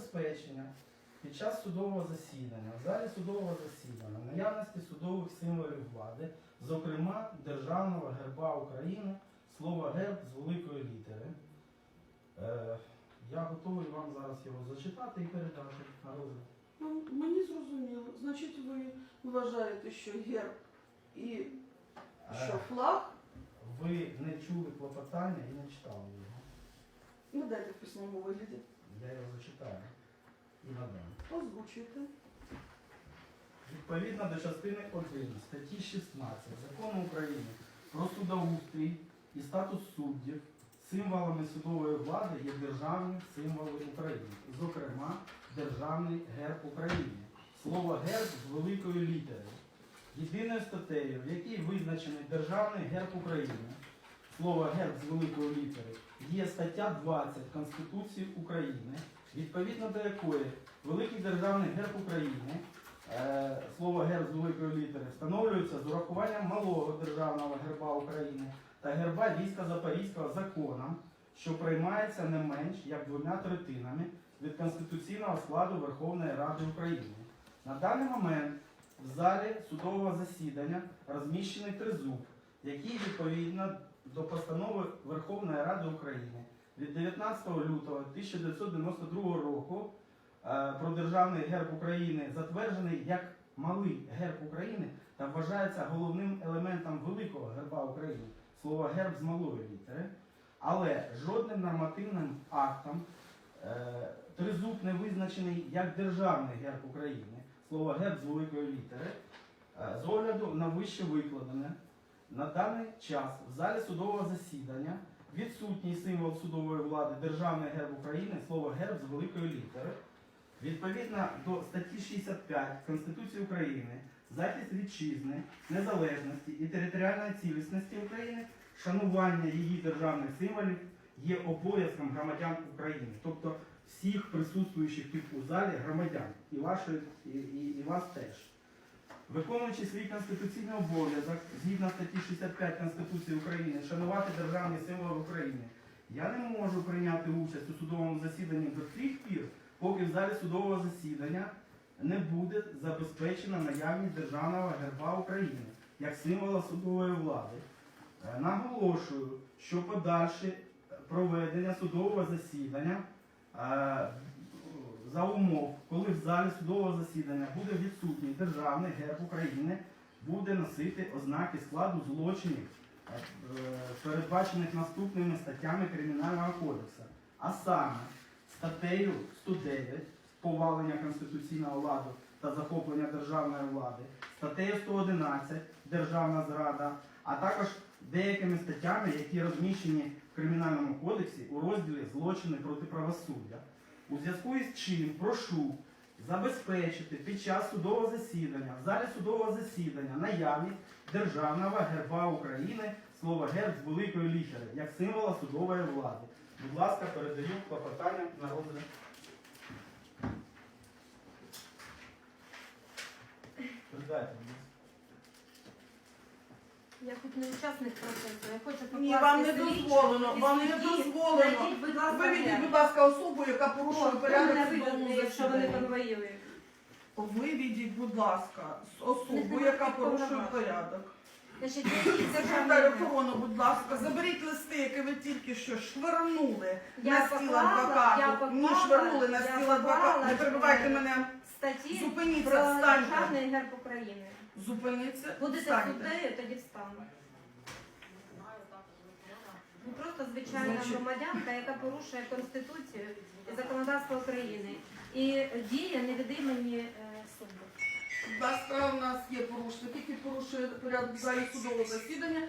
забезпечення під час судового засідання, в залі судового засідання, наявності судових символів влади, зокрема Державного герба України, слово герб з великої літери. Е, я готовий вам зараз його зачитати і передати на розгляд. Ну, мені зрозуміло. Значить, ви вважаєте, що герб і що Е, флаг, ви не чули клопотання і не читали його. ну дайте в письмовому вигляді. Я його зачитаю і надам. Озвучуйте. Відповідно до частини 1 статті 16 Закону України про судоустрій і статус суддів, символами судової влади є державні символи України, зокрема Державний герб України. Слово герб з великої літери. Єдиною статтею, в якій визначений Державний герб України, слово герб з великої літери, є стаття 20 Конституції України, відповідно до якої Великий Державний герб України Е, Слово герб з великої літери встановлюється з урахуванням малого державного герба України та герба війська Запорізького законом, що приймається не менш як двома третинами від конституційного складу Верховної Ради України. На даний момент в залі судового засідання розміщений тризуб, який відповідно до постанови Верховної Ради України від 19 лютого 1992 року е, про державний герб України затверджений як малий герб України та вважається головним елементом великого герба України. Слово герб з малої літери. Але жодним нормативним актом е, тризуб не визначений як державний герб України. Слово герб з великої літери. Е, з огляду на вище викладене, на даний час в залі судового засідання відсутній символ судової влади Державний герб України, слово герб з великої літери. Відповідно до статті 65 Конституції України, захист вітчизни, незалежності і територіальної цілісності України, шанування її державних символів є обов'язком громадян України, тобто всіх присутствуючих тут у залі громадян, і, вашої, і, і, і вас теж. Виконуючи свій конституційний обов'язок згідно статті 65 Конституції України, шанувати державні символи України, я не можу прийняти участь у судовому засіданні до тих пір, поки в залі судового засідання не буде забезпечена наявність державного герба України як символа судової влади. Е, Наголошую, що подальше проведення судового засідання за умов, коли в залі судового засідання буде відсутній державний герб України, буде носити ознаки складу злочинів, е, передбачених наступними статтями Кримінального кодексу, а саме статтею 109 повалення конституційного ладу та захоплення державної влади, статтею 111 державна зрада, а також деякими статтями, які розміщені в Кримінальному кодексі у розділі злочини проти правосуддя. У зв'язку із чим прошу забезпечити під час судового засідання, в залі судового засідання наявність державного герба України, слово герб з великої літери, як символа судової влади. Будь ласка, передаю клопотання на розгляд. Передайте. Я хоч не учасник процесу, я хочу Ні, вам не дозволено, вам не дозволено. Знайдіть, будь ласка, Виведіть, будь ласка, особу, яка порушує порядок в якщо вони засіданні. конвоюють. Виведіть, будь ласка, особу, яка порушує порядок. Значить, Секретар охорони, будь ласка, заберіть листи, які ви тільки що швирнули Я на стіл поклала, я адвокату. Ні, поклала, швирнули на я стіл адвокату. поклала, Не перебивайте е, мене. статті Зупиніться, встаньте. державний герб України. Зупиніться, Будете встаньте. суддею, тоді встану. Ну, Просто звичайна Значить- громадянка, яка порушує Конституцію і законодавство України і діє не від імені е, суду. Будь ласка, у нас є порушення, який порушує порядок в залі судового засідання.